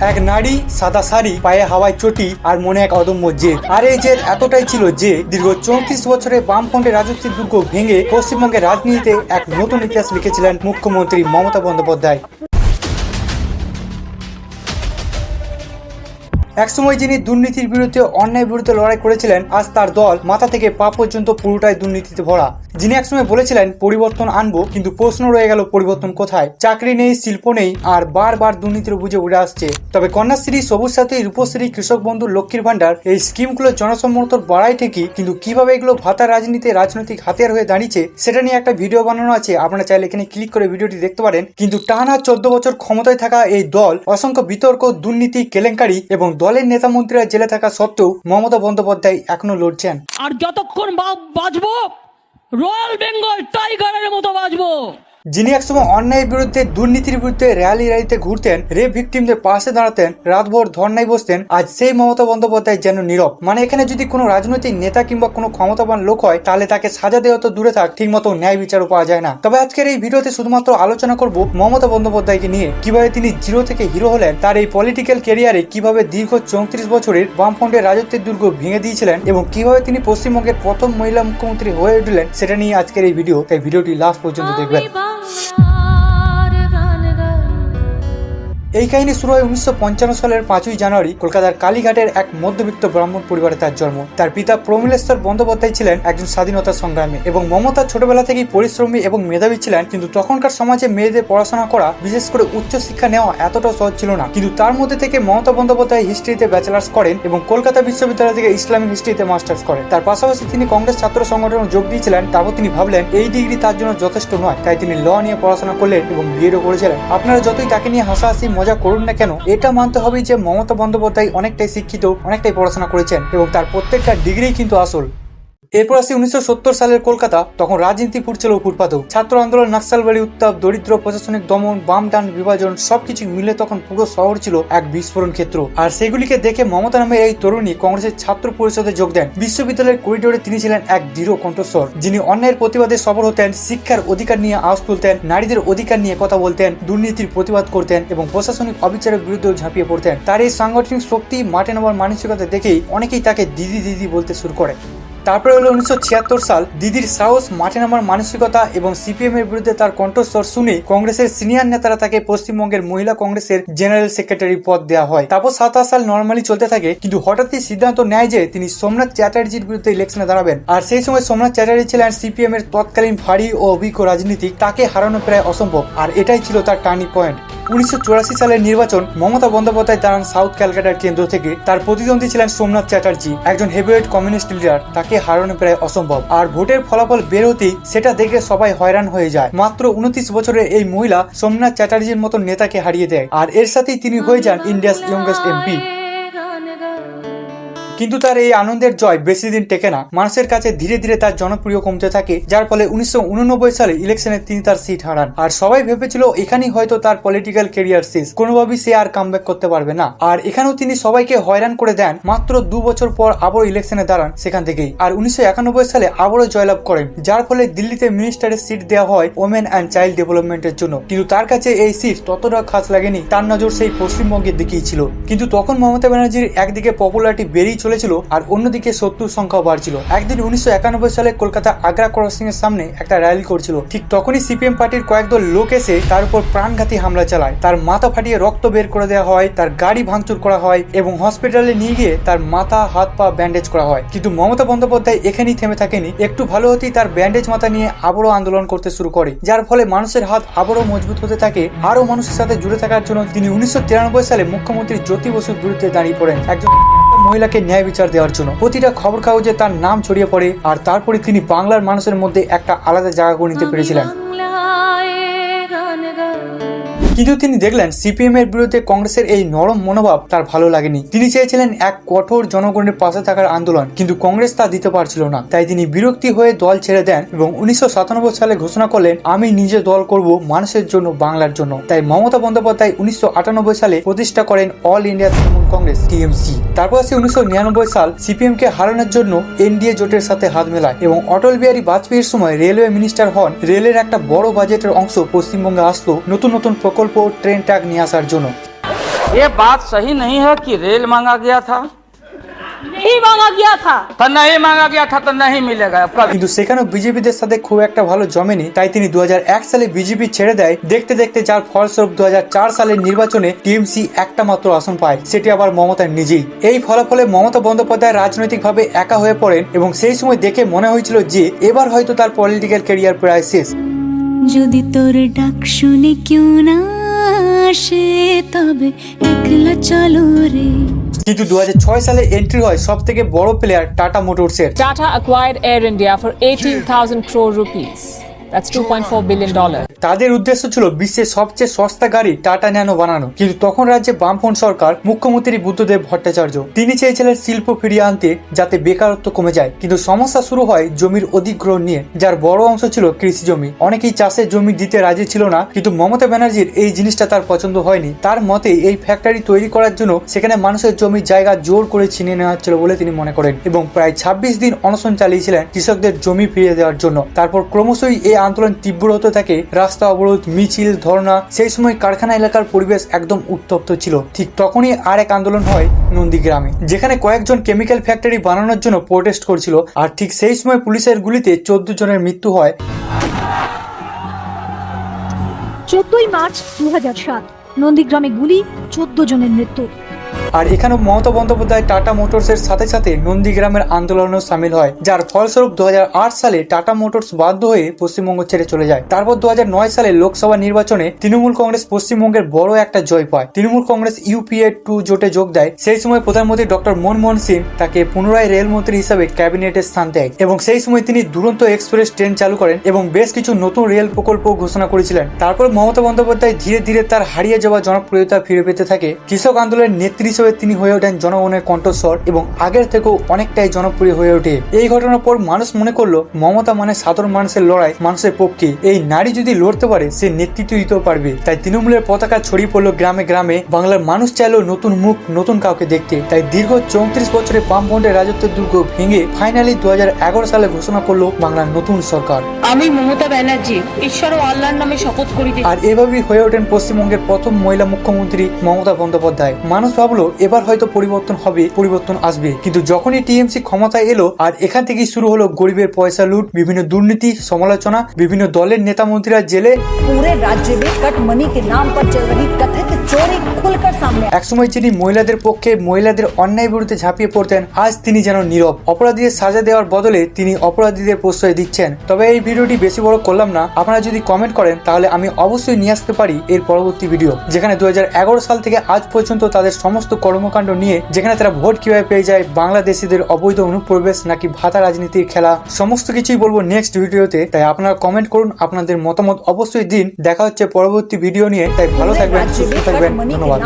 এক নারী সাদা শাড়ি, পায়ে হাওয়ায় চটি আর মনে এক অদম্য জেদ। আর এই জেদ এতটাই ছিল যে দীর্ঘ চৌত্রিশ বছরে বামফ্রন্টের রাজত্বের দুর্গ ভেঙে পশ্চিমবঙ্গের রাজনীতিতে এক নতুন ইতিহাস লিখেছিলেন মুখ্যমন্ত্রী মমতা বন্দ্যোপাধ্যায়। একসময় যিনি দুর্নীতির বিরুদ্ধে অন্যায় বিরুদ্ধে লড়াই করেছিলেন, আজ তার দল মাথা থেকে পা পর্যন্ত পুরোটাই দুর্নীতিতে ভরা। যিনি একসময় বলেছিলেন, পরিবর্তন আনব কিন্তু প্রশ্ন রয়ে গেল, পরিবর্তন কোথায়? চাকরি নেই, শিল্প নেই, আর বারবার দুর্নীতির বুঝে উঠে আসছে। তবে কন্যাশ্রী সবুজ সাথী, রূপশ্রী, কৃষক বন্ধু, লক্ষ্মীর ভান্ডার এই স্কিমগুলো জনসমর্থন বাড়ায় ঠিকই, কিন্তু কীভাবে এগুলো ভাতা রাজনীতি রাজনৈতিক হাতিয়ার হয়ে দাঁড়িয়েছে, সেটা নিয়ে একটা ভিডিও বানানো আছে। আপনারা চাইলে এখানে ক্লিক করে ভিডিওটি দেখতে পারেন। কিন্তু টানা চোদ্দ বছর ক্ষমতায় থাকা এই দল, অসংখ্য বিতর্ক, দুর্নীতি, কেলেঙ্কারি এবং দলের নেতা মন্ত্রীরা জেলে থাকা সত্ত্বেও মমতা বন্দ্যোপাধ্যায় এখনও লড়ছেন। আর যতক্ষণ বাঁচবো রয়্যাল বেঙ্গল টাইগারের মতো বাঁচবো যিনি একসময় অন্যায়ের বিরুদ্ধে, দুর্নীতির বিরুদ্ধে র্যালি র্যালিতে ঘুরতেন, রেপ ভিকটিমদের পাশে দাঁড়াতেন, রাতভর ধর্নায় বসতেন, আজ সেই মমতা বন্দ্যোপাধ্যায় যেন নীরব। মানে এখানে যদি কোনো রাজনৈতিক নেতা কিংবা কোনো ক্ষমতাবান লোক হয়, তাহলে তাকে সাজা দেওয়া তো দূরে থাক ঠিক মতো ন্যায় বিচারও পাওয়া যায় না। তবে আজকের এই ভিডিওতে শুধুমাত্র আলোচনা করব মমতা বন্দ্যোপাধ্যায়কে নিয়ে। কীভাবে তিনি জিরো থেকে হিরো হলেন, তার এই পলিটিক্যাল কেরিয়ারে কীভাবে দীর্ঘ চৌত্রিশ বছরের বামফ্রন্টের রাজত্বের দুর্গ ভেঙে দিয়েছিলেন এবং কীভাবে তিনি পশ্চিমবঙ্গের প্রথম মহিলা মুখ্যমন্ত্রী হয়ে উঠলেন, সেটা নিয়ে আজকের এই ভিডিও। তাই ভিডিওটি লাস্ট পর্যন্ত দেখবেন। আমি এই কাহিনী শুরু হয় উনিশশো পঞ্চান্ন সালের পাঁচই জানুয়ারি কলকাতার কালীঘাটের এক মধ্যবিত্ত ব্রাহ্মণ পরিবারে তার জন্ম। তার পিতা প্রমিলেশ্বর বন্দ্যোপাধ্যায় ছিলেন একজন স্বাধীনতা সংগ্রামী এবং মমতা ছোটবেলা থেকেই পরিশ্রমী এবং মেধাবী ছিলেন, কিন্তু তখনকার সমাজে মেয়েদের পড়াশোনা করা, বিশেষ করে উচ্চ শিক্ষা নেওয়া এতটা সহজ ছিল না। কিন্তু তার মধ্যে থেকে মমতা বন্দ্যোপাধ্যায় হিস্ট্রিতে ব্যাচেলার্স করেন এবং কলকাতা বিশ্ববিদ্যালয় থেকে ইসলামিক হিস্ট্রিতে মাস্টার্স করেন। তার পাশাপাশি তিনি কংগ্রেস ছাত্র সংগঠনে যোগ দিয়েছিলেন, তারপর তিনি ভাবলেন, এই ডিগ্রি তার জন্য যথেষ্ট নয়, তাই তিনি ল নিয়ে পড়াশোনা করলেন এবং বিএডও করেছিলেন। আপনারা যতই তাকে নিয়ে হাসাহাসি মজা করুন না কেন? এটা মানতে হবে যে মমতা বন্দ্যোপাধ্যায় অনেকটাই শিক্ষিত, অনেকটাই পড়াশোনা করেছেন এবং তার প্রত্যেকটা ডিগ্রি কিন্তু আসল। এরপর আসি উনিশশো সত্তর সালের কলকাতা, তখন রাজনীতি ফুটছিল ফুটপাতেও। ছাত্র আন্দোলন নকশালবাড়ি উত্তাপ, দরিদ্র, প্রশাসনিক দমন, বাম ডান বিভাজন, সবকিছু মিলে তখন পুরো শহর ছিল এক বিস্ফোরণ ক্ষেত্র। আর সেগুলিকে দেখে মমতা নামের এই তরুণী কংগ্রেসের ছাত্র পরিষদে যোগ দেন। বিশ্ববিদ্যালয়ের করিডোরে তিনি ছিলেন এক দৃঢ় কণ্ঠস্বর, যিনি অন্যায়ের প্রতিবাদে সফল হতেন, শিক্ষার অধিকার নিয়ে আওয়াজ তুলতেন, নারীদের অধিকার নিয়ে কথা বলতেন, দুর্নীতির প্রতিবাদ করতেন এবং প্রশাসনিক অবিচারের বিরুদ্ধেও ঝাঁপিয়ে পড়তেন। তার এই সাংগঠনিক শক্তি মাঠে নেওয়ার মানসিকতা দেখেই অনেকেই তাকে দিদি দিদি বলতে শুরু করে। তারপরে হলো উনিশশো ছিয়াত্তর সাল দিদির সাহস মাঠে নামার মানসিকতা এবং সিপিএম এর বিরুদ্ধে তার কণ্ঠস্বর শুনে কংগ্রেসের সিনিয়র নেতারা তাকে পশ্চিমবঙ্গের মহিলা কংগ্রেসের জেনারেল সেক্রেটারি পদ দেওয়া হয়। তারপর সাতাশ সাল নর্মালি চলতে থাকে, কিন্তু হঠাৎই সিদ্ধান্ত নেয় যে তিনি সোমনাথ চ্যাটার্জির বিরুদ্ধে ইলেকশনে দাঁড়াবেন। আর সেই সময় সোমনাথ চ্যাটার্জি ছিলেন সিপিএম এর তৎকালীন ভারী ও অভিজ্ঞ রাজনীতিক। তাকে হারানো প্রায় অসম্ভব, আর এটাই ছিল তার টার্নিং পয়েন্ট উনিশশো চুরাশি সালের নির্বাচন, মমতা বন্দ্যোপাধ্যায় দাঁড়ান সাউথ ক্যালকাটার কেন্দ্র থেকে। তার প্রতিদ্বন্দ্বী ছিলেন সোমনাথ চ্যাটার্জি, একজন হেভিওয়েট কমিউনিস্ট লিডার তাকে হারানো প্রায় অসম্ভব। আর ভোটের ফলাফল বেরোতেই সেটা দেখে সবাই হয়রান হয়ে যায়। মাত্র উনত্রিশ বছরের এই মহিলা সোমনাথ চ্যাটার্জির মতো নেতাকে হারিয়ে দেয়। আর এর সাথেই তিনি হয়ে যান ইন্ডিয়াস ইয়ংগেস্ট এমপি। কিন্তু তার এই আনন্দের জয় বেশি দিন টেকে না। মানুষের কাছে ধীরে ধীরে তার জনপ্রিয় কমতে থাকে, যার ফলে উনিশশো উননব্বই সালে ইলেকশনে তিনি তার সিট হারান। আর সবাই ভেবেছিল এখানেই হয়তো তার পলিটিক্যাল কেরিয়ার শেষ। কোনোভাবেই সে আর কামব্যাক করতে পারবে না। আর এখানেও তিনি সবাইকে হয়রান করে দেন, মাত্র দু বছর পর আবারও ইলেকশনে দাঁড়ান সেখান থেকেই। আর উনিশশো একানব্বই সালে আবারও জয়লাভ করেন, যার ফলে দিল্লিতে মিনিস্টারের সিট দেওয়া হয় ওমেন অ্যান্ড চাইল্ড ডেভেলপমেন্টের জন্য। কিন্তু তার কাছে এই সিট ততটা খাস লাগেনি, তার নজর সেই পশ্চিমবঙ্গের দিকেই ছিল। কিন্তু তখন মমতা ব্যানার্জির একদিকে পপুলারিটি বেড়েই চলেছিল আর অন্যদিকে শত্রুর সংখ্যাও বাড়ছিল। একদিন উনিশশো একানব্বই সালে কলকাতা আগ্রা ক্রসিং এর সামনে একটা র্যালি করছিল। ঠিক তখনই সিপিএম পার্টির কয়েকদল লোক এসে তার উপর প্রাণঘাতী হামলা চালায়। তার মাথা ফাটিয়ে রক্ত বের করে দেওয়া হয়, তার গাড়ি ভাঙচুর করা হয় এবং হসপিটালে নিয়ে গিয়ে তার মাথা, হাত, পা ব্যান্ডেজ করা হয়। কিন্তু মমতা বন্দ্যোপাধ্যায় এখানেই থেমে থাকেনি একটু ভালো হতেই তার ব্যান্ডেজ মাথা নিয়ে আবারও আন্দোলন করতে শুরু করে। যার ফলে মানুষের হাত আবারও মজবুত হতে থাকে। আরও মানুষের সাথে জুড়ে থাকার জন্য তিনি উনিশশো তিরানব্বই সালে মুখ্যমন্ত্রী জ্যোতি বসুর বিরুদ্ধে দাঁড়িয়ে পড়েন। একজন মহিলাকে ন্যায় বিচার দেওয়ার জন্য। প্রতিটা খবর কাগজে তার নাম ছড়িয়ে পড়ে আর তারপরে তিনি বাংলার মানুষের মধ্যে একটা আলাদা জায়গা করে নিতে পেরেছিলেন। কিন্তু তিনি দেখলেন সিপিএম এর বিরুদ্ধে কংগ্রেসের এই নরম মনোভাব তার ভালো লাগেনি। তিনি চেয়েছিলেন এক কঠোর জনগণের পাশে থাকার আন্দোলন, কিন্তু কংগ্রেস তা দিতে পারছিল না। তাই তিনি বিরক্তি হয়ে দল ছেড়ে দেন এবং উনিশশো সাতানব্বই সালে ঘোষণা করলেন, আমি নিজে দল করব মানুষের জন্য, বাংলার জন্য। তাই মমতা বন্দ্যোপাধ্যায় উনিশশো আটানব্বই সালে প্রতিষ্ঠা করেন all India Trinamool Congress, TMC. তারপর আসে উনিশশো সাল সিপিএম কে হারানোর জন্য এনডিএ জোটের সাথে হাত মেলায় এবং অটল বিহারী বাজপেয়ীর সময় রেলওয়ে মিনিস্টার হন। রেলের একটা বড় বাজেটের অংশ পশ্চিমবঙ্গে আসলো, নতুন নতুন প্রকল্প ট্রেন ট্র্যাক নিয়ে আসার জন্য ये बात सही नहीं है कि रेल मांगा गया था नहीं मांगा गया था तो नहीं मांगा गया था तो नहीं मिलेगा अब कभी কিন্তু সেখানেও বিজেপিদের সাথে খুব একটা ভালো জমেনি তাই তিনি দু সালে বিজেপি ছেড়ে দেয় দেখতে দেখতে যার ফলস্বরূপ দু সালের নির্বাচনে টিএমসি একটা মাত্র আসন পায় সেটি আবার মমতার নিজেই এই ফলাফলে মমতা বন্দ্যোপাধ্যায় রাজনৈতিকভাবে একা হয়ে পড়েন এবং সেই সময় দেখে মনে হয়েছিল যে এবার হয়তো তার পলিটিক্যাল ক্যারিয়ার প্রায় শেষ যদি তোর ডাক শুনে কেউ না আসে তবে একলা চলো রে কিন্তু দু হাজার ছয় সালে এন্ট্রি হয় সব থেকে বড় প্লেয়ার টাটা মোটরসের Tata acquired Air India for 18,000 crore rupees. That's 2.4 billion dollars. তাদের উদ্দেশ্য ছিল বিশ্বের সবচেয়ে সস্তা গাড়ি টাটা ন্যানো বানানো। কিন্তু তখন রাজ্যে বামফ্রন্ট সরকার মুখ্যমন্ত্রী বুদ্ধদেব ভট্টাচার্য। তিনি চেয়েছিলেন শিল্প ফিরিয়ে আনতে যাতে বেকারত্ব কমে যায়। কিন্তু সমস্যা শুরু হয় জমির অধিগ্রহণ নিয়ে, যার বড় অংশ ছিল কৃষি জমি। অনেকেই চাষের জমি দিতে রাজি ছিল না, কিন্তু মমতা ব্যানার্জির এই জিনিসটা তার পছন্দ হয়নি। তার মতে, এই ফ্যাক্টরি তৈরি করার জন্য সেখানে মানুষের জমির জায়গা জোর করে ছিনিয়ে নেওয়া হচ্ছিল বলে তিনি মনে করেন। এবং প্রায় ছাব্বিশ দিন অনশন চালিয়েছিলেন কৃষকদের জমি ফিরিয়ে দেওয়ার জন্য। তারপর ক্রমশই এই আন্দোলন তীব্র হতে থাকে রাস্তা অবরোধ, মিছিল, ধর্ণা, সেই সময় কারখানা এলাকার পরিবেশ একদম উত্তপ্ত ছিল। ঠিক তখনই আর এক আন্দোলন হয় নন্দীগ্রামে, যেখানে কয়েকজন কেমিক্যাল ফ্যাক্টরি বানানোর জন্য প্রোটেস্ট করছিল, আর ঠিক সেই সময় পুলিশের গুলিতে চোদ্দ জনের মৃত্যু হয়। চোদ্দই মার্চ দু নন্দীগ্রামে গুলি, চোদ্দ জনের মৃত্যু। আর এখানেও মমতা বন্দ্যোপাধ্যায় টাটা মোটরসের সাথে সাথে নন্দীগ্রামের আন্দোলনও সামিল হয়, যার ফলস্বরূপ দু হাজার আট সালে টাটা মোটরস বাধ্য হয়ে পশ্চিমবঙ্গ ছেড়ে চলে যায়। তারপর দু হাজার নয় সালে লোকসভা নির্বাচনে তৃণমূল কংগ্রেস পশ্চিমবঙ্গের বড় একটা জয় পায়। তৃণমূল কংগ্রেস ইউপিএ টু জোটে যোগ দেয়। সেই সময় প্রধানমন্ত্রী ডক্টর মনমোহন সিং তাকে পুনরায় রেলমন্ত্রী হিসাবে ক্যাবিনেটে স্থান দেয় এবং সেই সময় তিনি দুরন্ত এক্সপ্রেস ট্রেন চালু করেন এবং বেশ কিছু নতুন রেল প্রকল্প ঘোষণা করেছিলেন। তারপর মমতা বন্দ্যোপাধ্যায় ধীরে ধীরে তার হারিয়ে যাওয়া জনপ্রিয়তা ফিরে পেতে থাকে কৃষক আন্দোলনের নেত্রী হিসেবে তিনি হয়ে ওঠেন জনগণের কণ্ঠস্বর এবং আগের থেকেও অনেকটাই জনপ্রিয় হয়ে ওঠে। এই ঘটনার পর মানুষ মনে করল মমতা মানে সাধারণ মানুষের লড়াই মানুষের পক্ষে। এই নারী যদি লড়তে পারে সে নেতৃত্ব দিতেও পারবে। তাই তৃণমূলের পতাকা ছড়িয়ে পড়ল গ্রামে গ্রামে। বাংলার মানুষ চাইলো নতুন মুখ নতুন কাউকে দেখতে। তাই দীর্ঘ চৌত্রিশ বছরে বামফ্রন্টের রাজত্বের দুর্গ ভেঙে ফাইনালি দু হাজার এগারো সালে ঘোষণা করল বাংলার নতুন সরকার। আমি মমতা ব্যানার্জি ঈশ্বর ও আল্লাহর নামে শপথ করিতে আর এভাবেই হয়ে ওঠেন পশ্চিমবঙ্গের প্রথম মহিলা মুখ্যমন্ত্রী মমতা বন্দ্যোপাধ্যায়। মানুষ ভাবলো বলল এবার হয়তো পরিবর্তন হবে পরিবর্তন আসবে। কিন্তু যখনই টিএমসি ক্ষমতায় এলো আর এখান থেকেই শুরু হলো গরিবের পয়সা লুট বিভিন্ন দুর্নীতি সমালোচনা বিভিন্ন দলের নেতা মন্ত্রীরা জেলে। পুরো রাজ্যে কট মানি কে নাম পর চল রহি কথিত চোরি খুলকর সামনে। একসময় যিনি মহিলাদের পক্ষে মহিলাদের অন্যায় বিরুদ্ধে ঝাঁপিয়ে পড়তেন আজ তিনি যেন নীরব। অপরাধীদের সাজা দেওয়ার বদলে তিনি অপরাধীদের প্রশ্রয় দিচ্ছেন। তবে এই ভিডিওটি বেশি বড় করলাম না আপনারা যদি কমেন্ট করেন তাহলে আমি অবশ্যই নিয়ে আসতে পারি এর পরবর্তী ভিডিও যেখানে দু হাজার এগারো সাল থেকে আজ পর্যন্ত তাদের সম সমস্ত কর্মকাণ্ড নিয়ে, যেখানে তারা ভোট কীভাবে পেয়ে যায়, বাংলাদেশিদের অবৈধ অনুপ্রবেশ নাকি ভাতা রাজনীতির খেলা, সমস্ত কিছুই বলব নেক্সট ভিডিওতে তাই আপনারা কমেন্ট করুন, আপনাদের মতামত অবশ্যই দিন। দেখা হচ্ছে পরবর্তী ভিডিও নিয়ে। তাই ভালো থাকবেন, সুস্থ থাকবেন, ধন্যবাদ।